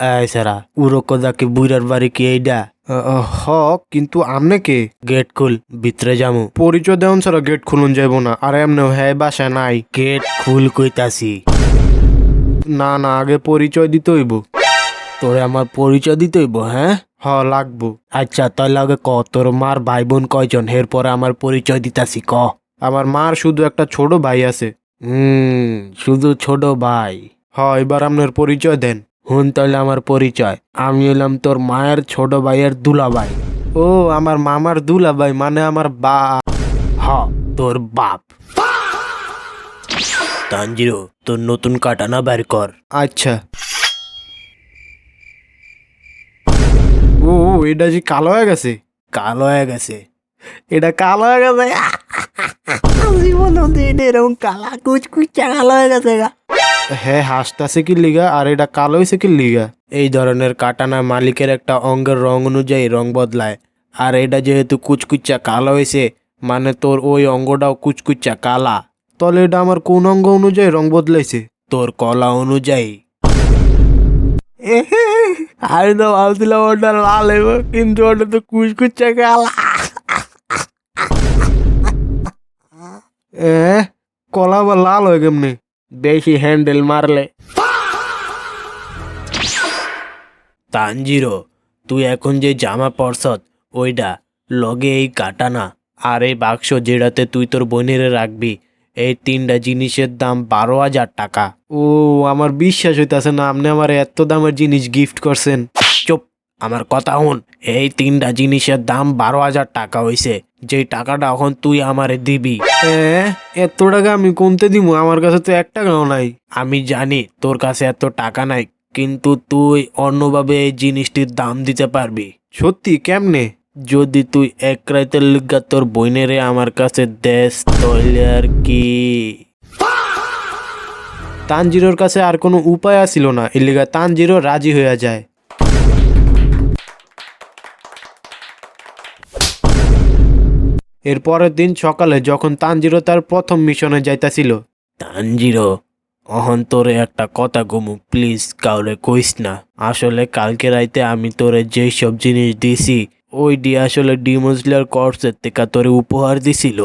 এই সারা উরকদাকে বুড়ার বাড়ি কি এইডা? হ কিন্তু আমনে কে? গেট খুল ভিতরে যামু। পরিচয় দেওয়ান ছাড়া গেট খুলুন যাইব না আর এমনি হ্যাঁ বাসায় নাই। গেট খুল কইতাছি। না না আগে পরিচয় দিতে হইব। তোরে আমার পরিচয় দিতে হইব হ্যাঁ? হ লাগবো। আচ্ছা তাহলে আগে ক তোর মার ভাই বোন কয়জন? এর পরে আমার পরিচয় দিতাছি ক। আমার মার শুধু একটা ছোট ভাই আছে। হুম শুধু ছোট ভাই। হ এবার আপনার পরিচয় দেন। হুন তাহলে আমার পরিচয়। আমি হলাম তোর মায়ের ছোট ভাইয়ের দুলা ভাই ও আমার মামার দুলা ভাই মানে আমার বা হ তোর বাপ। তানজিরো তোর নতুন কাটানা বের কর। আচ্ছা। ও ও, এটা যে কালো হয়ে গেছে। কালো হয়ে গেছে। এটা কালো হয়ে গেছে। জীবন এরকম কালা কুচকুচা কালো হয়ে গেছে গা। হ্যাঁ হাসতাছে কি লিগা? আর এটা কালো হয়েছে কি লিগা? এই ধরনের কাটানা মালিকের একটা অঙ্গের রং অনুযায়ী রং বদলায়। আর এটা যেহেতু কুচকুচা কালো হয়েছে মানে তোর ওই অঙ্গটাও কুচকুচা কালা। তাহলে এটা আমার কোন অঙ্গ অনুযায়ী রং বদলাইছে? তোর কলা অনুযায়ী। আমি তো ভাবছিলাম ওটা লাল হইব কিন্তু ওটা তো কুচকুচা কালা। এ কলা বা লাল হয়ে কেমনে? বেশি হ্যান্ডেল মারলে তানজিরো তুই এখন যে জামা পরছত ওইটা লগে এই কাটানা আর এই বাক্স যেটাতে তুই তোর বোনের রাখবি এই তিনটা জিনিসের দাম বারো হাজার টাকা। ও আমার বিশ্বাস হইতাছে না আপনি আমার এত দামের জিনিস গিফট করছেন। আমার কথা হন এই তিনটা জিনিসের দাম বারো হাজার টাকা হইছে। যেই টাকাটা এখন তুই আমারে দিবি। এত টাকা আমি কমতে দিব? আমার কাছে তো এক টাকাও নাই। আমি জানি তোর কাছে এত টাকা নাই কিন্তু তুই অন্যভাবে এই জিনিসটির দাম দিতে পারবি। সত্যি? কেমনে? যদি তুই এক রাইতের লিগা তোর বইনেরে আমার কাছে দেশ তৈলে আর কি? তানজিরোর কাছে আর কোনো উপায় আসিল না। এলিগা তানজিরো রাজি হইয়া যায়। এর পরের দিন সকালে যখন তানজিরো তার প্রথম মিশনে যাইতাছিল। তানজিরো অহন তোরে একটা কথা গুমু প্লিজ কাউরে কইস না। আসলে কালকে রাইতে আমি তোরে যেই সব জিনিস দিছি ওই ডি আসলে ডিমোজলার কর্সের থেকে তোরে উপহার দিছিল।